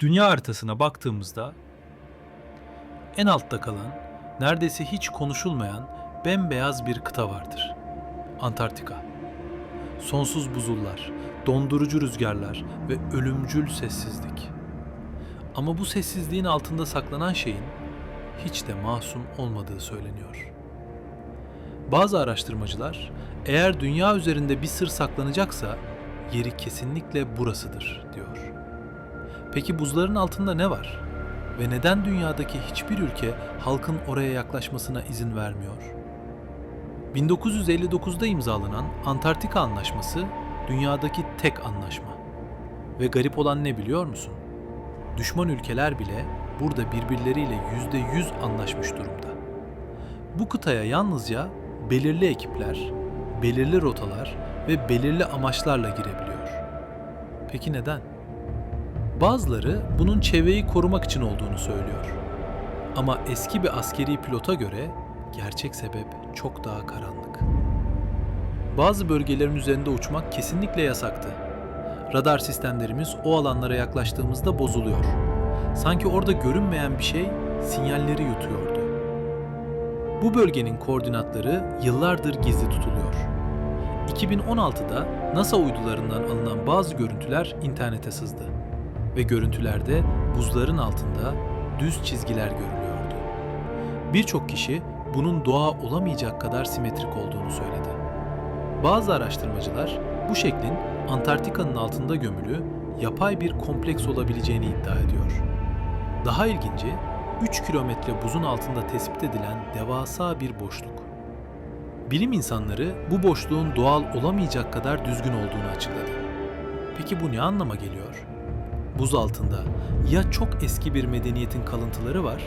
Dünya haritasına baktığımızda en altta kalan, neredeyse hiç konuşulmayan bembeyaz bir kıta vardır. Antarktika. Sonsuz buzullar, dondurucu rüzgarlar ve ölümcül sessizlik. Ama bu sessizliğin altında saklanan şeyin hiç de masum olmadığı söyleniyor. Bazı araştırmacılar eğer dünya üzerinde bir sır saklanacaksa yeri kesinlikle burasıdır diyor. Peki buzların altında ne var? Ve neden dünyadaki hiçbir ülke halkın oraya yaklaşmasına izin vermiyor? 1959'da imzalanan Antarktika Anlaşması dünyadaki tek anlaşma. Ve garip olan ne biliyor musun? Düşman ülkeler bile burada birbirleriyle %100 anlaşmış durumda. Bu kıtaya yalnızca belirli ekipler, belirli rotalar ve belirli amaçlarla girebiliyor. Peki neden? Bazıları bunun çevreyi korumak için olduğunu söylüyor. Ama eski bir askeri pilota göre gerçek sebep çok daha karanlık. Bazı bölgelerin üzerinde uçmak kesinlikle yasaktı. Radar sistemlerimiz o alanlara yaklaştığımızda bozuluyor. Sanki orada görünmeyen bir şey sinyalleri yutuyordu. Bu bölgenin koordinatları yıllardır gizli tutuluyor. 2016'da NASA uydularından alınan bazı görüntüler internete sızdı ve görüntülerde buzların altında düz çizgiler görülüyordu. Birçok kişi bunun doğa olamayacak kadar simetrik olduğunu söyledi. Bazı araştırmacılar bu şeklin Antarktika'nın altında gömülü yapay bir kompleks olabileceğini iddia ediyor. Daha ilginci, 3 kilometre buzun altında tespit edilen devasa bir boşluk. Bilim insanları bu boşluğun doğal olamayacak kadar düzgün olduğunu açıkladı. Peki bu ne anlama geliyor? Buz altında ya çok eski bir medeniyetin kalıntıları var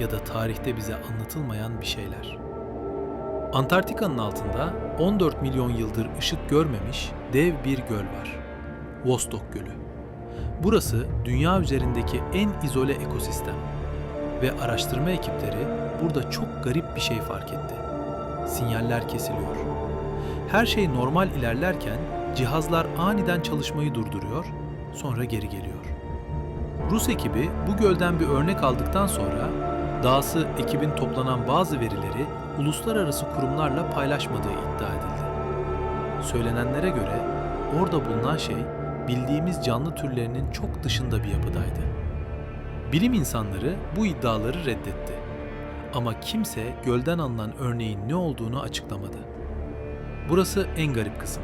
ya da tarihte bize anlatılmayan bir şeyler. Antarktika'nın altında 14 milyon yıldır ışık görmemiş dev bir göl var. Vostok Gölü. Burası dünya üzerindeki en izole ekosistem ve araştırma ekipleri burada çok garip bir şey fark etti. Sinyaller kesiliyor. Her şey normal ilerlerken cihazlar aniden çalışmayı durduruyor, sonra geri geliyor. Rus ekibi bu gölden bir örnek aldıktan sonra dahası ekibin toplanan bazı verileri uluslararası kurumlarla paylaşmadığı iddia edildi. Söylenenlere göre orada bulunan şey bildiğimiz canlı türlerinin çok dışında bir yapıdaydı. Bilim insanları bu iddiaları reddetti. Ama kimse gölden alınan örneğin ne olduğunu açıklamadı. Burası en garip kısım.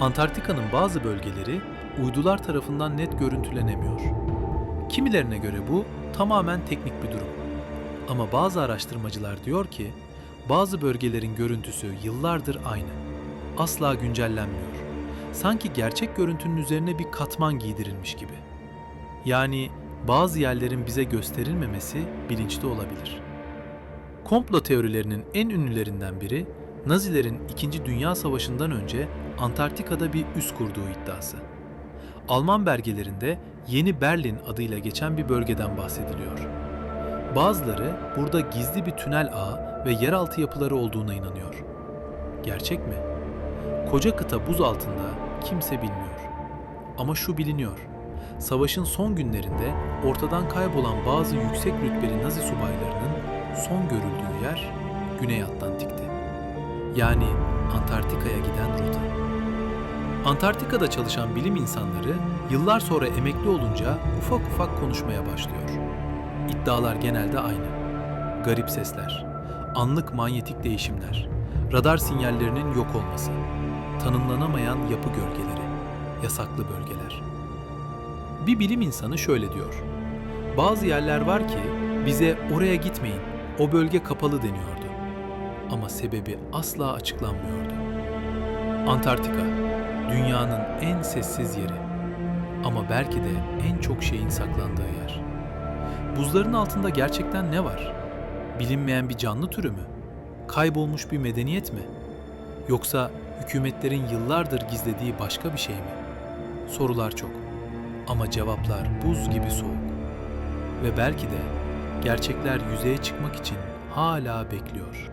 Antarktika'nın bazı bölgeleri uydular tarafından net görüntülenemiyor. Kimilerine göre bu tamamen teknik bir durum. Ama bazı araştırmacılar diyor ki bazı bölgelerin görüntüsü yıllardır aynı. Asla güncellenmiyor. Sanki gerçek görüntünün üzerine bir katman giydirilmiş gibi. Yani bazı yerlerin bize gösterilmemesi bilinçli olabilir. Komplo teorilerinin en ünlülerinden biri Nazilerin 2. Dünya Savaşı'ndan önce Antarktika'da bir üs kurduğu iddiası. Alman belgelerinde Yeni Berlin adıyla geçen bir bölgeden bahsediliyor. Bazıları burada gizli bir tünel ağı ve yeraltı yapıları olduğuna inanıyor. Gerçek mi? Koca kıta buz altında kimse bilmiyor. Ama şu biliniyor. Savaşın son günlerinde ortadan kaybolan bazı yüksek rütbeli Nazi subaylarının son görüldüğü yer Güney Atlantik'ti. Yani Antarktika'ya giden rota. Antarktika'da çalışan bilim insanları yıllar sonra emekli olunca ufak ufak konuşmaya başlıyor. İddialar genelde aynı. Garip sesler, anlık manyetik değişimler, radar sinyallerinin yok olması, tanımlanamayan yapı gölgeleri, yasaklı bölgeler. Bir bilim insanı şöyle diyor. Bazı yerler var ki bize oraya gitmeyin, o bölge kapalı deniyordu. Ama sebebi asla açıklanmıyordu. Antarktika, dünyanın en sessiz yeri. Ama belki de en çok şeyin saklandığı yer. Buzların altında gerçekten ne var? Bilinmeyen bir canlı türü mü? Kaybolmuş bir medeniyet mi? Yoksa hükümetlerin yıllardır gizlediği başka bir şey mi? Sorular çok. Ama cevaplar buz gibi soğuk. Ve belki de gerçekler yüzeye çıkmak için hala bekliyor.